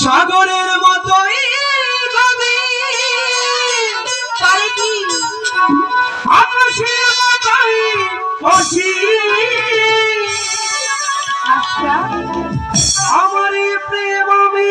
সাগরের মতোই আকাশের মতোই আচ্ছা। আমার প্রেম আমি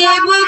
It would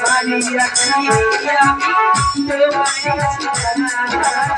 Thank you.